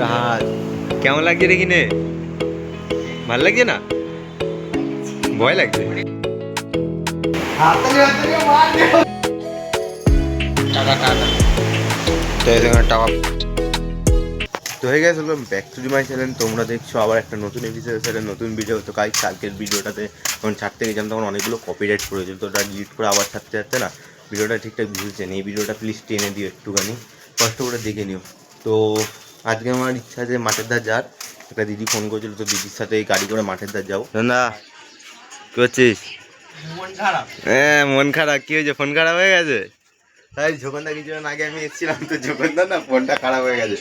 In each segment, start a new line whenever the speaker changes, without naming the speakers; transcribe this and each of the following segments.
রাহাত কেমন লাগছে দেখি নে ভালো লাগছে না? ভয় লাগছে। টাকা টাকা তো এখানে টাকা তো হয়ে গেছে ব্যাক টু মাই চ্যানেল তোমরা দেখছ আবার একটা নতুন এপিসোড সেটা নতুন ভিডিও তো কাল কালকের ভিডিওটাতে যখন ছাড়তে গেছিলাম তখন অনেকগুলো কপিরাইট পড়েছিল তো ওটা ডিলিট করে আবার ছাড়তে যাচ্ছে না ভিডিওটা ঠিকঠাক বুঝছেন। এই ভিডিওটা প্লিজ টেনে দিও একটুখানি। কষ্ট করে দেখে নিও। তো আজকে আমার ইচ্ছা আছে মাঠের ধার যার। একটা দিদি ফোন করেছিল তো দিদির সাথে এই গাড়ি করে মাঠের ধার যাও। না কি করছিস? হ্যাঁ মন খারাপ। কি হয়েছে? ফোন খারাপ হয়ে গেছে? তাই ঝোকনদা কিছুদিন আগে আমি এসেছিলাম তো ঝোকনদা না ফোনটা খারাপ হয়ে গেছে।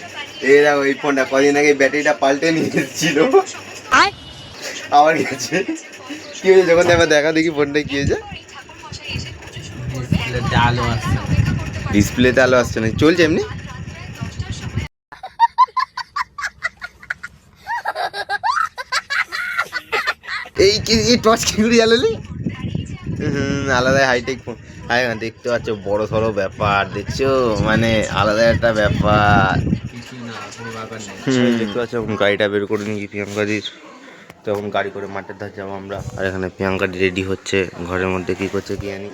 এই দেখো এই ফোনটা কদিন আগে ব্যাটারিটা পাল্টে নিয়ে এসেছিল। আবার গেছে। কি হয়েছে যখন এবার দেখা দেখি ফোনটা কি হয়েছে।
আলো আসছে
ডিসপ্লেতে আলো আসছে না চলছে এমনি? এই কি এই টর্চ কি করে জ্বালালি? হুম আলাদা হাইটেক ফোন হ্যাঁ দেখতে পাচ্ছ বড় সড়ো ব্যাপার দেখছ? মানে আলাদা একটা ব্যাপার। দেখতে পাচ্ছ এখন গাড়িটা বের করে নিয়েছি প্রিয়াঙ্কাদির তখন গাড়ি করে মাঠের ধার যাব আমরা। আর এখানে প্রিয়াঙ্কাদি রেডি হচ্ছে ঘরের মধ্যে কি করছে কি জানি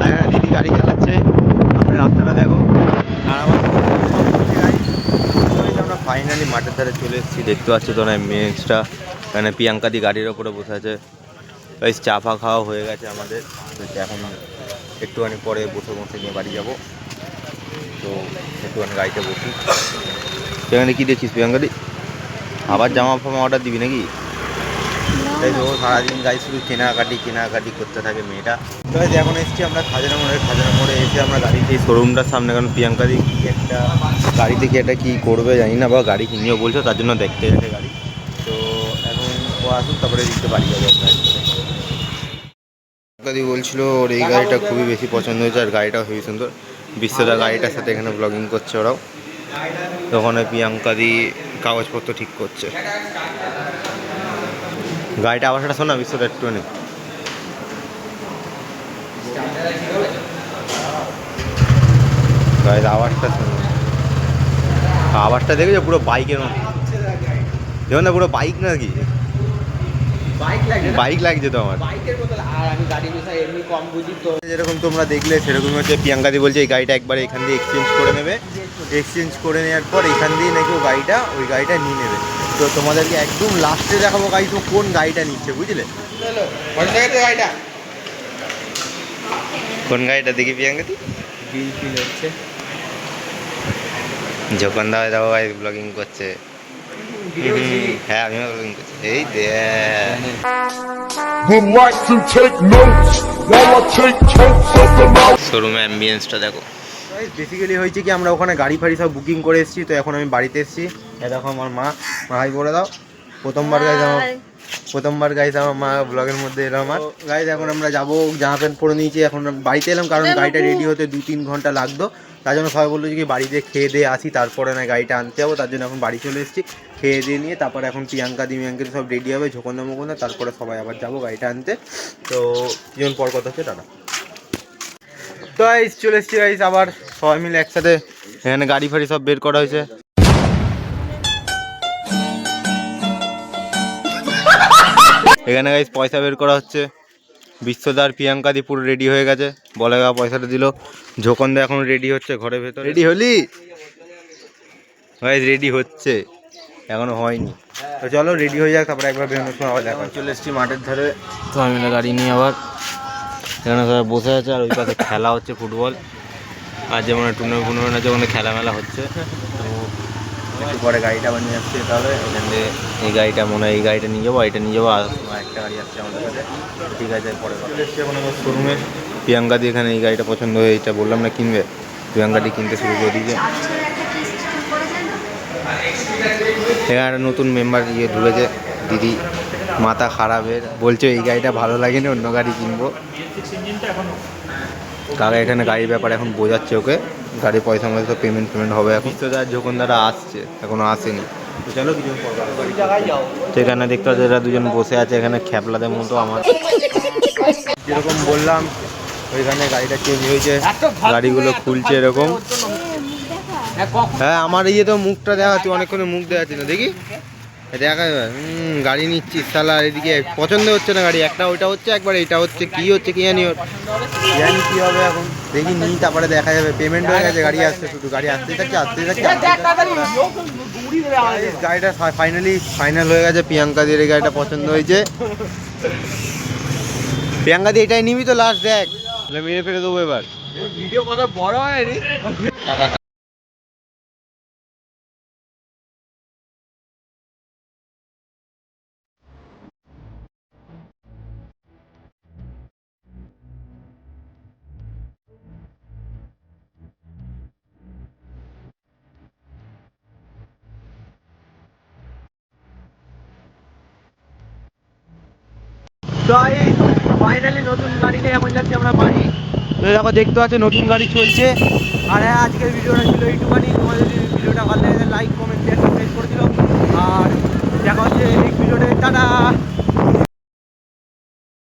হ্যাঁ, দিদি গাড়ি চালাচ্ছে আপনি রাস্তাটা দেখো আর আমার আমরা ধারে চলে এসেছি। দেখতে পাচ্ছ তোমরা মেন্সটা মানে প্রিয়াঙ্কা দি গাড়ির ওপরে বসে আছে। ওই চা ফা খাওয়া হয়ে গেছে আমাদের। তো এখন একটুখানি পরে বসে বসে নিয়ে বাড়ি যাব। তো একটুখানি গাড়িতে বসি। সেখানে কী দেখছিস প্রিয়াঙ্কা দি? আবার জামা ফামা অর্ডার দিবি নাকি? তাই তো সারাদিন গাড়ি শুধু কেনাকাটি কেনাকাটি করতে থাকে মেয়েটা। তো এখন এসেছি আমরা খাজানা মোড়ে। খাজানা মোড়ে এসে আমরা গাড়িতে শোরুমটার সামনে। কারণ প্রিয়াঙ্কা দি কি একটা গাড়ি থেকে এটা কি করবে জানি না, বা গাড়ি কিনেও বলছো, তার জন্য দেখতে গেছে গাড়ি। তো এখন ও আসুন তারপরে দিতে পারি যাবে দাদি বলছিল, ওর এই গাড়িটা খুবই বেশি পছন্দ হয়েছে, আর গাড়িটাও হেবি সুন্দর। বিশ্বদা গাড়িটার সাথে এখানে ব্লগিং করছে ওরাও। তখন ওই প্রিয়াঙ্কা দি কাগজপত্র ঠিক করছে। গাড়িটা আওয়াজটা শোনা বিশ্বটা একটুখানি গাড়ির আওয়াজটা শোনো আওয়াজটা দেখেছ? পুরো বাইকের মতো যেমন না পুরো বাইক নাকি?
বাইক লাগে
বাইক লাগছে তো আমার। যেরকম তোমরা দেখলে সেরকম হচ্ছে প্রিয়াঙ্কাদি বলছে এই গাড়িটা একবার এখান দিয়ে এক্সচেঞ্জ করে নেবে। এক্সচেঞ্জ করে নেওয়ার পর এখান দিয়ে নাকি ও গাড়িটা ওই গাড়িটা নিয়ে নেবে। তো তোমাদেরকে একদম লাস্টে দেখাবো গাড়ি তো কোন গাড়িটা নিচ্ছে বুঝলে?
কোন গাড়িটা
কোন গাড়িটা দেখি প্রিয়াঙ্কাদি
বিল ফিল হচ্ছে।
যখন দাও দাও ভাই ব্লগিং করছে। হ্যাঁ আমিও ব্লগিং করছি। এই দে. শোরুমে অ্যাম্বিয়েন্সটা দেখো। বেসিক্যালি হয়েছে কি আমরা ওখানে গাড়ি ফাড়ি সব বুকিং করে এসেছি তো এখন আমি বাড়িতে এসেছি। এ দেখো আমার মা মা হাই বলে দাও। প্রথমবার গাইজ আমার প্রথমবার গাইজ আমার মা ব্লগের মধ্যে এলাম আমার। গাইজ এখন আমরা যাব জামা প্যান্ট পরে নিয়েছি এখন বাড়িতে এলাম কারণ গাড়িটা রেডি হতে দু তিন ঘণ্টা লাগতো। তার জন্য সবাই বলল যে বাড়িতে খেয়ে দিয়ে আসি, তারপরে না গাড়িটা আনতে যাব, তার জন্য এখন বাড়ি চলে এসেছি। খেয়ে দিয়ে নিয়ে তারপরে এখন প্রিয়াঙ্কা দি মিয়াঙ্কা সব রেডি হবে ঝোকন্দা মোকন্দা তারপরে সবাই আবার যাব গাড়িটা আনতে। তো কিছুক্ষণ পর কথা হচ্ছে, টাটা। তো গাইস চলে এসছি গাইস আবার সবাই মিলে একসাথে এখানে গাড়ি ফাড়ি সব বের করা হয়েছে। এখানে গাইস পয়সা বের করা হচ্ছে। বিশ্বদার প্রিয়াঙ্কা দি পুরো রেডি হয়ে গেছে। বলে গা পয়সাটা দিল। ঝোকন্দা এখন রেডি হচ্ছে ঘরের ভেতর। রেডি হলি? গাইস রেডি হচ্ছে। এখনও হয়নি। তো চলো রেডি হয়ে যাক তারপরে একবার বেরোনোর সময় আবার দেখা চলে এসছি মাঠের ধারে। সবাই মিলে গাড়ি নিয়ে আবার এখানে সবাই বসে আছে আর ওই পাশে খেলা হচ্ছে ফুটবল। আর যেমন টুর্নামেন্ট ফুর্নামেন্ট আছে ওখানে খেলা মেলা হচ্ছে তো একটু পরে গাড়িটা আবার নিয়ে আসছে তাহলে। এখান থেকে এই গাড়িটা মনে হয় এই গাড়িটা নিয়ে যাব এইটা নিয়ে যাব, আর একটা গাড়ি আসছে আমাদের কাছে। ঠিক আছে, পরে এখন আমার শোরুমে এখানে এই গাড়িটা পছন্দ হয়ে এইটা বললাম না কিনবে। প্রিয়াঙ্কাটি কিনতে শুরু করে দিয়েছে। এখানে একটা নতুন মেম্বার ইয়ে ঢুকেছে দিদি মাথা খারাপের। বলছে, এই গাড়িটা ভালো লাগেনি, অন্য গাড়ি কিনবো। কাকা এখানে গাড়ির ব্যাপারে এখন বোঝাচ্ছে ওকে। গাড়ির পয়সা ময়সা পেমেন্ট পেমেন্ট হবে এখন। তো তার যখন তারা আসছে এখনও আসেনি। তো চলো কিছু এখানে দেখতে পাচ্ছি এরা দুজন বসে আছে এখানে খ্যাপলাদের মতো আমার। যেরকম বললাম ওইখানে গাড়িটা চেঞ্জ হয়েছে গাড়িগুলো খুলছে এরকম।
হ্যাঁ কখন?
হ্যাঁ আমার ইয়ে তো মুখটা দেখাচ্ছি অনেকক্ষণ মুখ দেখাচ্ছি না দেখি। দেখা হুম গাড়ি নিচ্ছিস তাহলে আর এদিকে পছন্দ হচ্ছে না গাড়ি একটা ওইটা হচ্ছে একবার এটা হচ্ছে কি হচ্ছে কি জানি ওর। জানি কি হবে এখন দেখি নিই তারপরে দেখা যাবে। পেমেন্ট হয়ে গেছে গাড়ি আসছে শুধু গাড়ি আসতেই থাকছে আসতেই থাকছে গাড়িটা ফাইনালি ফাইনাল হয়ে গেছে প্রিয়াঙ্কা দিয়ে গাড়িটা পছন্দ হয়েছে। প্রিয়াঙ্কা দিয়ে এটাই নিবি তো লাস্ট দেখ। তাহলে মেরে ফেলে দেবো এবার।
ভিডিও কত বড় তো এই ফাইনালি নতুন গাড়ি এমন যাচ্ছে আমরা বাড়ি।
তো দেখতে পাচ্ছ নতুন গাড়ি চলছে।
আর হ্যাঁ আজকের ভিডিওটা ছিল এইটুখানি। তোমার যদি ভিডিওটা ভালো লাগে লাইক কমেন্ট শেয়ার করে দিও আর দেখা হচ্ছে নেক্সট ভিডিওতে টাটা!